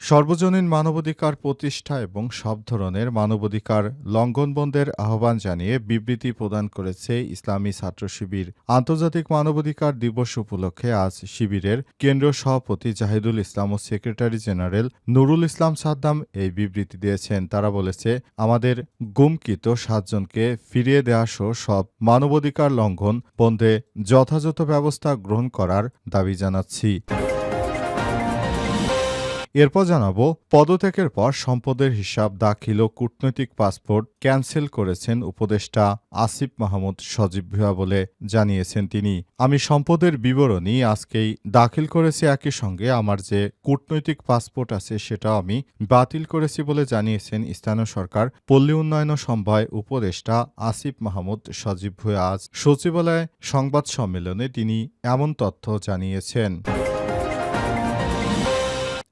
সর্বজনীন মানবাধিকার প্রতিষ্ঠা এবং সব ধরনের মানবাধিকার লঙ্ঘন বন্ধের আহ্বান জানিয়ে বিবৃতি প্রদান করেছে ইসলামী ছাত্র শিবির। আন্তর্জাতিক মানবাধিকার দিবস উপলক্ষে আজ শিবিরের কেন্দ্রীয় সভাপতি জাহিদুল ইসলাম ও সেক্রেটারি জেনারেল নুরুল ইসলাম সাদ্দাম এই বিবৃতি দিয়েছেন। তারা বলেছে, আমাদের গুমকিত সাতজনকে ফিরিয়ে দেওয়া সহ সব মানবাধিকার লঙ্ঘন বন্ধে যথাযথ ব্যবস্থা গ্রহণ করার দাবি জানাচ্ছি। এরপর জানাব, পদত্যাগের পর সম্পদের হিসাব, দাখিল ও কূটনৈতিক পাসপোর্ট ক্যান্সেল করেছেন উপদেষ্টা আসিফ মাহমুদ সজীব ভুয়া বলে জানিয়েছেন তিনি। আমি সম্পদের বিবরণী আজকেই দাখিল করেছি একই সঙ্গে, আমার যে কূটনৈতিক পাসপোর্ট আছে সেটাও আমি বাতিল করেছি বলে জানিয়েছেন স্থানীয় সরকার। পল্লী উন্নয়ন সমবায় উপদেষ্টা আসিফ মাহমুদ সজীব ভুয়া আজ সচিবালয়ে সংবাদ সম্মেলনে তিনি এমন তথ্য জানিয়েছেন।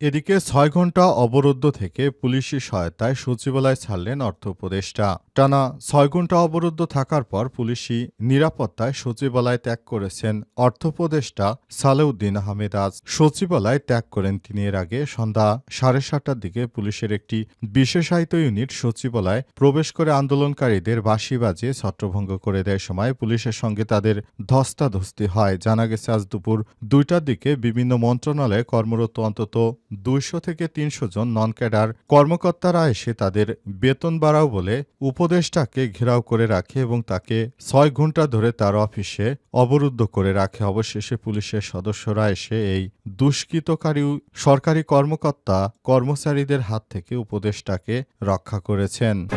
এদিকে ছয় ঘণ্টা অবরুদ্ধ থেকে পুলিশি সহায়তায় সচিবালয় ছাড়লেন অর্থ উপদেষ্টা। টানা ছয় ঘণ্টা অবরুদ্ধ থাকার পর পুলিশি নিরাপত্তায় সচিবালয় ত্যাগ করেছেন অর্থ উপদেষ্টা সালেউদ্দিন আহমেদ আজ। সচিবালয় ত্যাগ করেন তিনি এর আগে। সন্ধ্যা সাড়ে সাতটার দিকে পুলিশের একটি বিশেষায়িত ইউনিট সচিবালয় প্রবেশ করে আন্দোলনকারীদের বাঁশি বাজিয়ে ছত্রভঙ্গ করে দেয়। সময় পুলিশের সঙ্গে তাদের ধস্তাধস্তি হয়। জানা গেছে, আজ দুপুর দুইটার দিকে বিভিন্ন মন্ত্রণালয়ে কর্মরত অন্তত দুইশো থেকে তিনশো জন নন ক্যাডার কর্মকর্তারা এসে তাদের বেতন বাড়াও বলে উপদেষ্টাকে ঘেরাও করে রাখে এবং তাকে ছয় ঘণ্টা ধরে তার অফিসে অবরুদ্ধ করে রাখে। অবশেষে পুলিশের সদস্যরা এসে এই দুষ্কৃতকারী সরকারি কর্মকর্তা কর্মচারীদের হাত থেকে উপদেষ্টাকে রক্ষা করেছেন।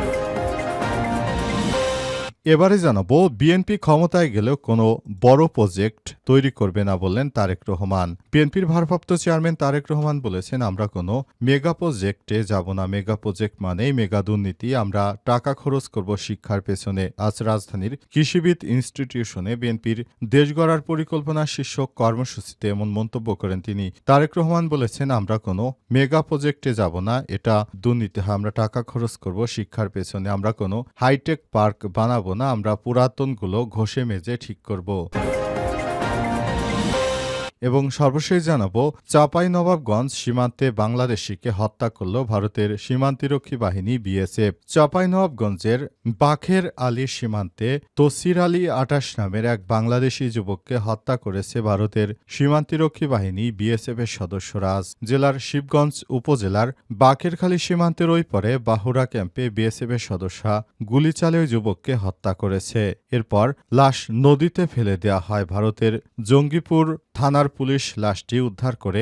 এবারে জানাব বিএনপি ক্ষমতায় গেলেও কোনো বড় প্রজেক্ট তৈরি করবে না বললেন তারেক রহমান। বিএনপির ভারপ্রাপ্ত চেয়ারম্যান তারেক রহমান বলেছেন, আমরা কোনো মেগা প্রজেক্টে যাব না। মেগা প্রজেক্ট মানেই মেগা দুর্নীতি। আমরা টাকা খরচ করব শিক্ষার পেছনে। আজ রাজধানীর কৃষিবিদ ইনস্টিটিউশনে বিএনপির দেশ গড়ার পরিকল্পনা শীর্ষক কর্মসূচিতে এমন মন্তব্য করেন তিনি। তারেক রহমান বলেছেন, আমরা কোনো মেগা প্রজেক্টে যাব না। এটা দুর্নীতি আমরা টাকা খরচ করব শিক্ষার পেছনে। আমরা কোনো হাইটেক পার্ক বানাবো না আমরা পুরাতনগুলো ঘষে মেজে ঠিক করব। এবং সর্বশেষ জানাব, চাপাই নবাবগঞ্জ সীমান্তে বাংলাদেশিকে হত্যা করল ভারতের সীমান্তিরক্ষী বাহিনী বিএসএফ। চাপাই নবাবগঞ্জের বাখের আলী সীমান্তে তসির আলী আটাশ নামের এক বাংলাদেশি যুবককে হত্যা করেছে ভারতের সীমান্তিরক্ষী বাহিনী বিএসএফ এর সদস্যরা আজ জেলার শিবগঞ্জ উপজেলার বাকেরখালী সীমান্তের ওই পরে বাহুরা ক্যাম্পে বিএসএফ এর সদস্যরা গুলি চালিয়ে যুবককে হত্যা করেছে। এরপর লাশ নদীতে ফেলে দেওয়া হয় ভারতের জঙ্গিপুর থানার পুলিশ লাশটি উদ্ধার করে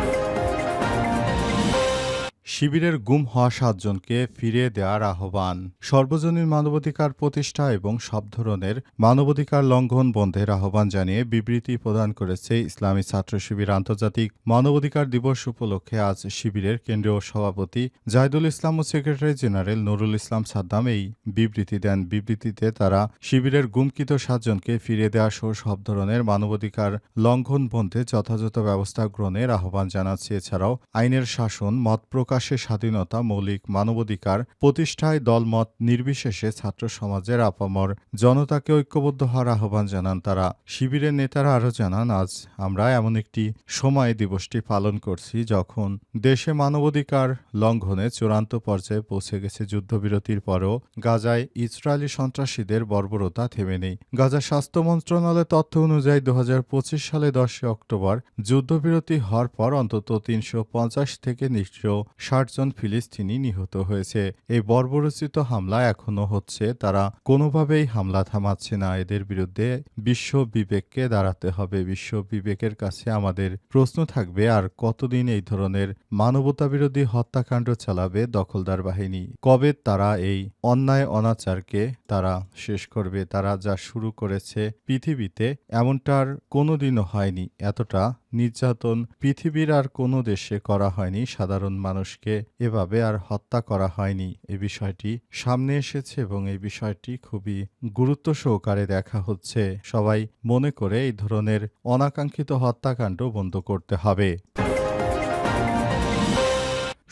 শিবিরের গুম হওয়া সাতজনকে ফিরিয়ে দেওয়ার আহ্বান। সর্বজনীন মানবাধিকার প্রতিষ্ঠা এবং সব ধরনের মানবাধিকার লঙ্ঘন বন্ধের আহ্বান জানিয়ে বিবৃতি প্রদান করেছে ইসলামী ছাত্র শিবির আন্তর্জাতিক মানবাধিকার দিবস উপলক্ষে আজ শিবিরের কেন্দ্রীয় সভাপতি জাহিদুল ইসলাম ও সেক্রেটারি জেনারেল নুরুল ইসলাম সাদ্দাম এই বিবৃতি দেন। বিবৃতিতে তারা শিবিরের গুমকৃত সাতজনকে ফিরিয়ে দেওয়া সহ সব ধরনের মানবাধিকার লঙ্ঘন বন্ধে যথাযথ ব্যবস্থা গ্রহণের আহ্বান জানাচ্ছে। এছাড়াও আইনের শাসন মত প্রকাশের স্বাধীনতা, মৌলিক মানবাধিকার প্রতিষ্ঠায় দলমত নির্বিশেষে ছাত্র সমাজের আপামর। জনতাকে ঐক্যবদ্ধ হওয়ার আহ্বান জানান তারা। শিবিরের নেতারা আরও জানান, আজ আমরা এমন একটি সময় দিবসটি পালন করছি যখন দেশে মানবাধিকার লঙ্ঘনে চূড়ান্ত পর্যায়ে পৌঁছে গেছে যুদ্ধবিরতির পরও গাজায় ইসরায়েলি সন্ত্রাসীদের বর্বরতা থেমে নেই। গাজা স্বাস্থ্য মন্ত্রণালয়ের তথ্য অনুযায়ী দু হাজার পঁচিশ সালে দশই অক্টোবর যুদ্ধবিরতি হওয়ার পর অন্তত তিনশো পঞ্চাশ থেকে নিশ্চয় ষাট জন ফিলিস্তিনি নিহত হয়েছে। এই বর্বরচিত হামলা এখনও হচ্ছে, তারা কোনোভাবেই হামলা থামাচ্ছে না। এদের বিরুদ্ধে বিশ্ব বিবেককে দাঁড়াতে হবে। বিশ্ব বিবেকের কাছে আমাদের প্রশ্ন থাকবে, আর কতদিন এই ধরনের মানবতাবিরোধী হত্যাকাণ্ড চালাবে দখলদার বাহিনী? কবে তারা এই অন্যায় অনাচারকে তারা শেষ করবে? তারা যা শুরু করেছে পৃথিবীতে এমনটার কোনোদিনও হয়নি। এতটা নির্যাতন পৃথিবীর আর কোনো দেশে করা হয়নি, সাধারণ মানুষকে এভাবে আর হত্যা করা হয়নি। এ বিষয়টি সামনে এসেছে এবং এই বিষয়টি খুবই গুরুত্ব সহকারে দেখা হচ্ছে। সবাই মনে করে এই ধরনের অনাকাঙ্ক্ষিত হত্যাকাণ্ড বন্ধ করতে হবে।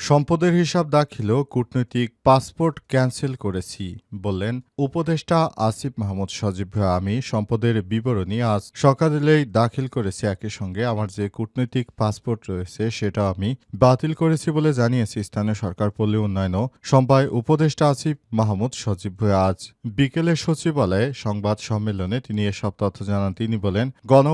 সম্পদের হিসাব দাখিলও কূটনৈতিক পাসপোর্ট ক্যান্সেল করেছি, বললেন উপদেষ্টা আসিফ মাহমুদ সজীব। আমি সম্পদের বিবরণী আজ সকালেই দাখিল করেছি, একই সঙ্গে আমার যে কূটনৈতিক পাসপোর্ট রয়েছে সেটা আমি বাতিল করেছি বলে জানিয়েছি স্থানীয় সরকার পল্লী উন্নয়ন সম্পায় উপদেষ্টা আসিফ মাহমুদ সজীব। আজ বিকেলে সচিবালয়ে সংবাদ সম্মেলনে তিনি এসব তথ্য জানান। তিনি বলেন গণ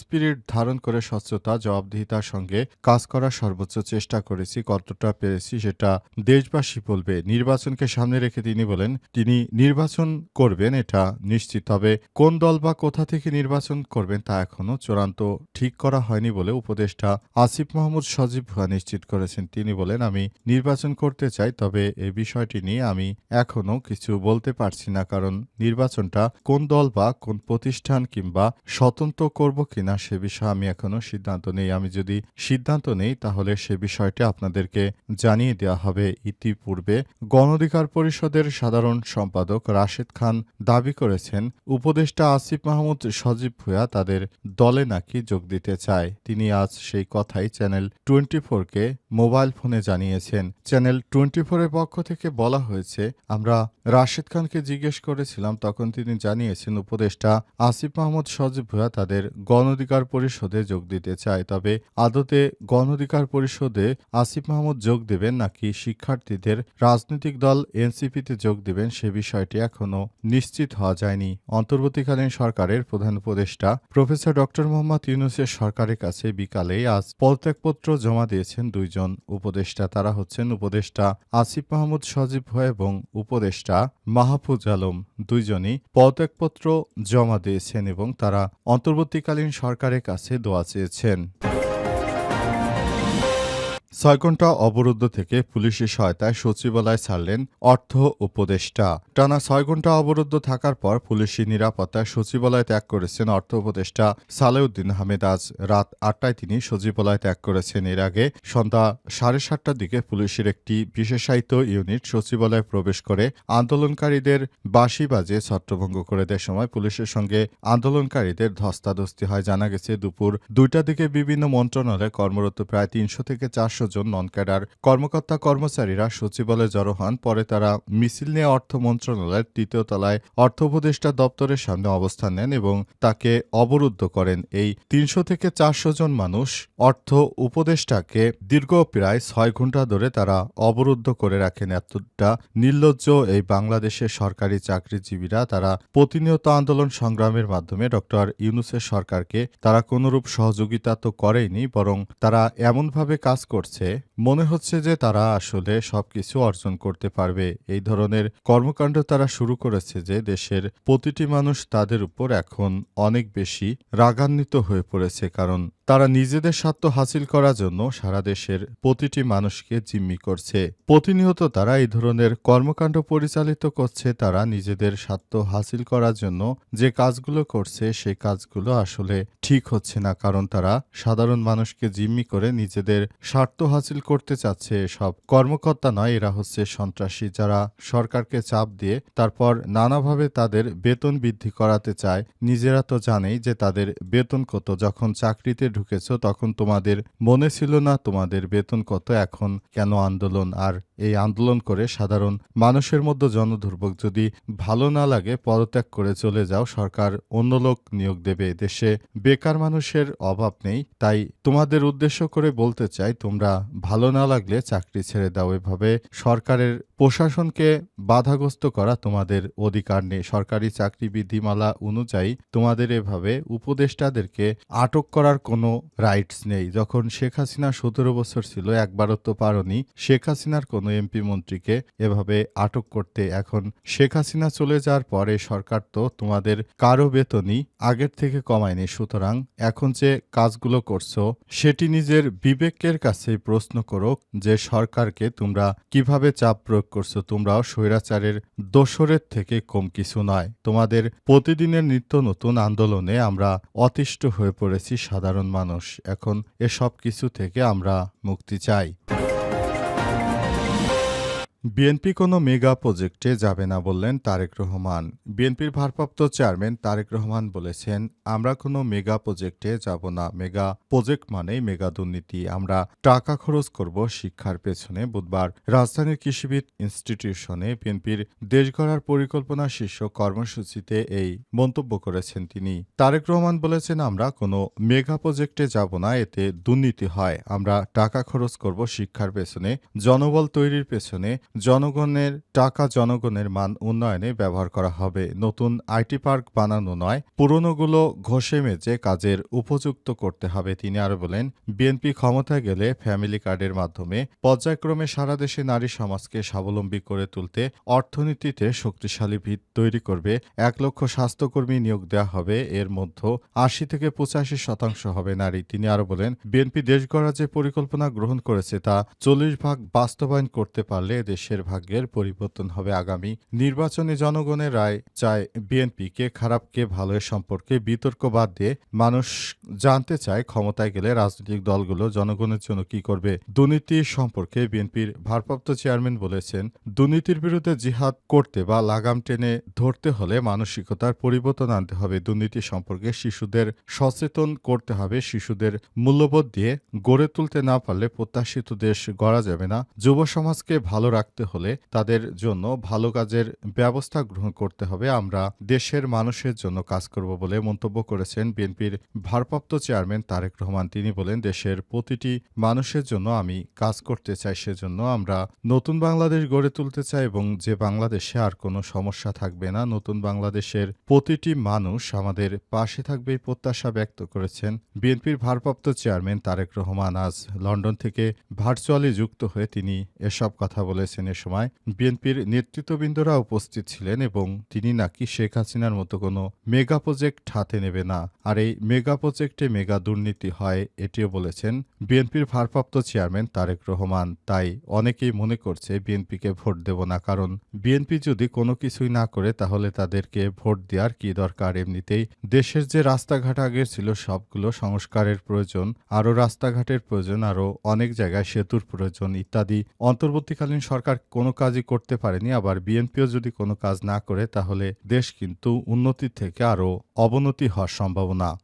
স্পিরিট ধারণ করে স্বচ্ছতা, জবাবদিহিতার সঙ্গে কাজ করার সর্বোচ্চ চেষ্টা করেছি কতটা পেরেছি সেটা দেশবাসী বলবে। নির্বাচনকে সামনে রেখে তিনি বলেন, তিনি নির্বাচন করবেন, এটা নিশ্চিত। হবে কোন দল বা কোথা থেকে নির্বাচন করবেন তা এখনও চূড়ান্ত ঠিক করা হয়নি বলে উপদেষ্টা আসিফ মাহমুদ সজীব নিশ্চিত করেছেন। তিনি বলেন, আমি নির্বাচন করতে চাই, তবে এই বিষয়টি নিয়ে আমি এখনও কিছু বলতে পারছি না। কারণ নির্বাচনটা কোন দল বা কোন প্রতিষ্ঠান কিংবা স্বতন্ত্র করব কিনা সে বিষয়ে আমি এখনও সিদ্ধান্ত নেই। আমি যদি সিদ্ধান্ত নেই, তাহলে সে বিষয়টি আপনাদেরকে জানিয়ে দেওয়া হবে। ইতিপূর্বে গণ অধিকার পরিষদের সাধারণ সম্পাদক রাশেদ খান দাবি করেছেন, উপদেষ্টা আসিফ মাহমুদ সজীব ভুয়া তাদের দলে নাকি যোগ দিতে চায়। তিনি আজ সেই কথাই চ্যানেল টোয়েন্টি ফোরকে মোবাইল ফোনে জানিয়েছেন। চ্যানেল টোয়েন্টি ফোরের পক্ষ থেকে বলা হয়েছে, আমরা রাশেদ খানকে জিজ্ঞেস করেছিলাম, তখন তিনি জানিয়েছেন, উপদেষ্টা আসিফ মাহমুদ সজীব ভুয়া তাদের গণ অধিকার পরিষদে যোগ দিতে চায়। তবে আদতে গণ অধিকার পরিষদে আসিফ মাহমুদ যোগ দেবেন নাকি শিক্ষার্থীদের রাজনৈতিক দল এনসিপিতে যোগ দেবেন সে বিষয়টি এখনও নিশ্চিত হওয়া যায়নি। অন্তর্বর্তীকালীন সরকারের প্রধান উপদেষ্টা প্রফেসর ডক্টর মোহাম্মদ ইউনুসের সরকারের কাছে বিকালে আজ পদত্যাগপত্র জমা দিয়েছেন দুইজন। উপদেষ্টা, তারা হচ্ছেন উপদেষ্টা আসিফ মাহমুদ সজীব এবং উপদেষ্টা মাহফুজ আলম। দুইজনই পদত্যাগপত্র জমা দিয়েছেন এবং তারা অন্তর্বর্তীকালীন সরকারের কাছে দোয়া চেয়েছেন। ছয় ঘণ্টা অবরুদ্ধ থেকে পুলিশের সহায়তায় সচিবালয় ছাড়লেন অর্থ উপদেষ্টা। টানা ছয় ঘণ্টা অবরুদ্ধ থাকার পর পুলিশি নিরাপত্তায় সচিবালয় ত্যাগ করেছেন অর্থ উপদেষ্টা সালেউদ্দিন আহমেদ। আজ রাত আটটায় তিনি সচিবালয় ত্যাগ করেছেন। এর আগে সন্ধ্যা সাড়ে সাতটার দিকে পুলিশের একটি বিশেষায়িত ইউনিট সচিবালয়ে প্রবেশ করে আন্দোলনকারীদের বাঁশি বাজে ছত্রভঙ্গ করে দেয়। সময় পুলিশের সঙ্গে আন্দোলনকারীদের ধস্তাধস্তি হয়। জানা গেছে, দুপুর দুইটার দিকে বিভিন্ন মন্ত্রণালয়ে কর্মরত প্রায় তিনশো থেকে চারশো জন নন ক্যাডার কর্মকর্তা কর্মচারীরা সচিবালয়ে জড়ো হন। পরে তারা মিছিল নিয়ে অর্থ মন্ত্রণালয়ের তৃতীয় তলায় অর্থ উপদেষ্টা দপ্তরের সামনে অবস্থান নেন এবং তাকে অবরুদ্ধ করেন। এই তিনশো থেকে চারশো জন মানুষ অর্থ উপদেষ্টাকে দীর্ঘ প্রায় ছয় ঘণ্টা ধরে তারা অবরুদ্ধ করে রাখেন। এতটা নির্লজ্জ এই বাংলাদেশের সরকারি চাকরিজীবীরা, তারা প্রতিনিয়ত আন্দোলন সংগ্রামের মাধ্যমে ডক্টর ইউনুসের সরকারকে তারা কোনরূপ সহযোগিতা তো করেইনি, বরং তারা এমনভাবে কাজ করছে মনে হচ্ছে যে তারা আসলে সবকিছু অর্জন করতে পারবে। এই ধরনের কর্মকাণ্ড তারা শুরু করেছে যে দেশের প্রতিটি মানুষ তাদের উপর এখন অনেক বেশি রাগান্বিত হয়ে পড়েছে, কারণ তারা নিজেদের স্বার্থ হাসিল করার জন্য সারা দেশের প্রতিটি মানুষকে জিম্মি করছে। প্রতিনিয়ত তারা এই ধরনের কর্মকাণ্ড পরিচালিত করছে, তারা নিজেদের স্বার্থ হাসিল করার জন্য যে কাজগুলো করছে, সেই কাজগুলো আসলে ঠিক হচ্ছে না, কারণ তারা সাধারণ মানুষকে জিম্মি করে নিজেদের স্বার্থ স্বার্থ হাসিল করতে চাচ্ছে সব কর্মকর্তা নয়, এরা হচ্ছে সন্ত্রাসী যারা সরকারকে চাপ দিয়ে তারপর নানাভাবে তাদের বেতন বৃদ্ধি করাতে চায়। নিজেরা তো জানেই যে তাদের বেতন কত। যখন চাকরিতে ঢুকেছ তখন তোমাদের মনে ছিল না তোমাদের বেতন কত। এখন কেন আন্দোলন? আর এই আন্দোলন করে সাধারণ মানুষের মধ্যে জনদুর্ভোগ। যদি ভালো না লাগে, পদত্যাগ করে চলে যাও, সরকার অন্য লোক নিয়োগ দেবে। দেশে বেকার মানুষের অভাব নেই, তাই তোমাদের উদ্দেশ্য করে বলতে চাই, তোমরা ভালো না লাগলে চাকরি ছেড়ে দাও। এভাবে সরকারের প্রশাসনকে বাধাগ্রস্ত করা তোমাদের অধিকার নেই। সরকারি চাকরি বিধিমালা অনুযায়ী তোমাদের এভাবে উপদেষ্টাদেরকে আটক করার কোনো রাইটস নেই। যখন শেখ হাসিনা সতেরো বছর ছিল, একবারও তো পারোনি। শেখ হাসিনার কোনো এমপি মন্ত্রীকে এভাবে আটক করতে। এখন শেখ হাসিনা চলে যাওয়ার পরে সরকার তো তোমাদের কারও বেতনই আগের থেকে কমায়নি। সুতরাং এখন যে কাজগুলো করছ, সেটি নিজের বিবেকের কাছে প্রশ্ন করো যে সরকারকে তোমরা কীভাবে চাপ প্রয়োগ করছ তোমরাও স্বৈরাচারের দোসরের থেকে কম কিছু নয়। তোমাদের প্রতিদিনের নিত্য নতুন আন্দোলনে আমরা অতিষ্ঠ হয়ে পড়েছি সাধারণ মানুষ। এখন এসব কিছু থেকে আমরা মুক্তি চাই। বিএনপি কোনো মেগা প্রজেক্টে যাবে না বললেন তারেক রহমান। বিএনপির ভারপ্রাপ্ত চেয়ারম্যান তারেক রহমান বলেছেন, আমরা কোনো মেগা প্রজেক্টে যাব না। মেগা প্রজেক্ট মানেই মেগা দুর্নীতি। আমরা টাকা খরচ করব শিক্ষার পেছনে। বুধবার রাজধানীর কৃষিবিদ ইনস্টিটিউশনে বিএনপির দেশ গড়ার পরিকল্পনা শীর্ষক কর্মসূচিতে এই মন্তব্য করেছেন তিনি। তারেক রহমান বলেছেন, আমরা কোনো মেগা প্রজেক্টে যাব না। এতে দুর্নীতি হয়। আমরা টাকা খরচ করব শিক্ষার পেছনে। জনবল তৈরির পেছনে জনগণের টাকা জনগণের মান উন্নয়নে ব্যবহার করা হবে। নতুন আইটি পার্ক বানানো নয়, পুরনোগুলো ঘষে মেজে কাজের উপযুক্ত করতে হবে, তিনি আরও বলেন। বিএনপি ক্ষমতায় গেলে ফ্যামিলি কার্ডের মাধ্যমে পর্যায়ক্রমে সারা দেশে নারী সমাজকে স্বাবলম্বী করে তুলতে অর্থনীতিতে শক্তিশালী ভিত তৈরি করবে। এক লক্ষ স্বাস্থ্যকর্মী নিয়োগ দেওয়া হবে, এর মধ্যে আশি থেকে পঁচাশি শতাংশ হবে নারী, তিনি আরও বলেন। বিএনপি দেশ গড়ার যে পরিকল্পনা গ্রহণ করেছে, তা চল্লিশ ভাগ বাস্তবায়ন করতে পারলে দেশের ভাগ্যের পরিবর্তন হবে আগামী নির্বাচনে জনগণের রায় চায় বিএনপিকে খারাপকে ভালো সম্পর্কে বিতর্ক বাদ দিয়ে মানুষ জানতে চায় ক্ষমতায় গেলে রাজনৈতিক দলগুলো জনগণের জন্য কি করবে। দুর্নীতি সম্পর্কে বিএনপির ভারপ্রাপ্ত চেয়ারম্যান বলেছেন, দুর্নীতির বিরুদ্ধে জিহাদ করতে বা লাগাম টেনে ধরতে হলে মানসিকতার পরিবর্তন আনতে হবে। দুর্নীতি সম্পর্কে শিশুদের সচেতন করতে হবে। শিশুদের মূল্যবোধ দিয়ে গড়ে তুলতে না পারলে প্রত্যাশিত দেশ গড়া যাবে না। যুব সমাজকে ভালো রাখতে হলে তাদের জন্য ভালো কাজের ব্যবস্থা গ্রহণ করতে হবে। আমরা দেশের মানুষের জন্য কাজ করব বলে মন্তব্য করেছেন বিএনপির ভারপ্রাপ্ত চেয়ারম্যান তারেক রহমান। তিনি বলেন, দেশের প্রতিটি মানুষের জন্য আমি কাজ করতে চাই, সেজন্য আমরা নতুন বাংলাদেশ গড়ে তুলতে চাই এবং যে বাংলাদেশে আর কোনো সমস্যা থাকবে না, নতুন বাংলাদেশের প্রতিটি মানুষ আমাদের পাশে থাকবে প্রত্যাশা ব্যক্ত করেছেন বিএনপির ভারপ্রাপ্ত চেয়ারম্যান তারেক রহমান। আজ লন্ডন থেকে ভার্চুয়ালি যুক্ত হয়ে তিনি এসব কথা বলেছেন। এ সময় বিএনপির নেতৃত্ববৃন্দরা উপস্থিত ছিলেন এবং তিনি নাকি শেখ হাসিনার মতো কোনো মেগা প্রজেক্ট হাতে নেবে না। আর এই মেগা প্রজেক্টে মেগা দুর্নীতি হয় এটিও বলেছেন বিএনপির ভারপ্রাপ্ত চেয়ারম্যান তারেক রহমান। তাই অনেকেই মনে করছে বিএনপিকে ভোট দেব না, কারণ বিএনপি যদি কোনো কিছুই না করে তাহলে তাদেরকে ভোট দেওয়ার কি দরকার? এমনিতেই দেশের যে রাস্তাঘাট আগের ছিল সবগুলো সংস্কারের প্রয়োজন, আরও রাস্তাঘাটের প্রয়োজন, আরও অনেক জায়গায় সেতুর প্রয়োজন ইত্যাদি। অন্তর্বর্তীকালীন সরকার কোনো কাজই করতে পারেনি, আবার বিএনপিও যদি কোনো কাজ না করে, তাহলে দেশ কিন্তু উন্নতি থেকে আরও অবনতি হওয়ার সম্ভাবনা।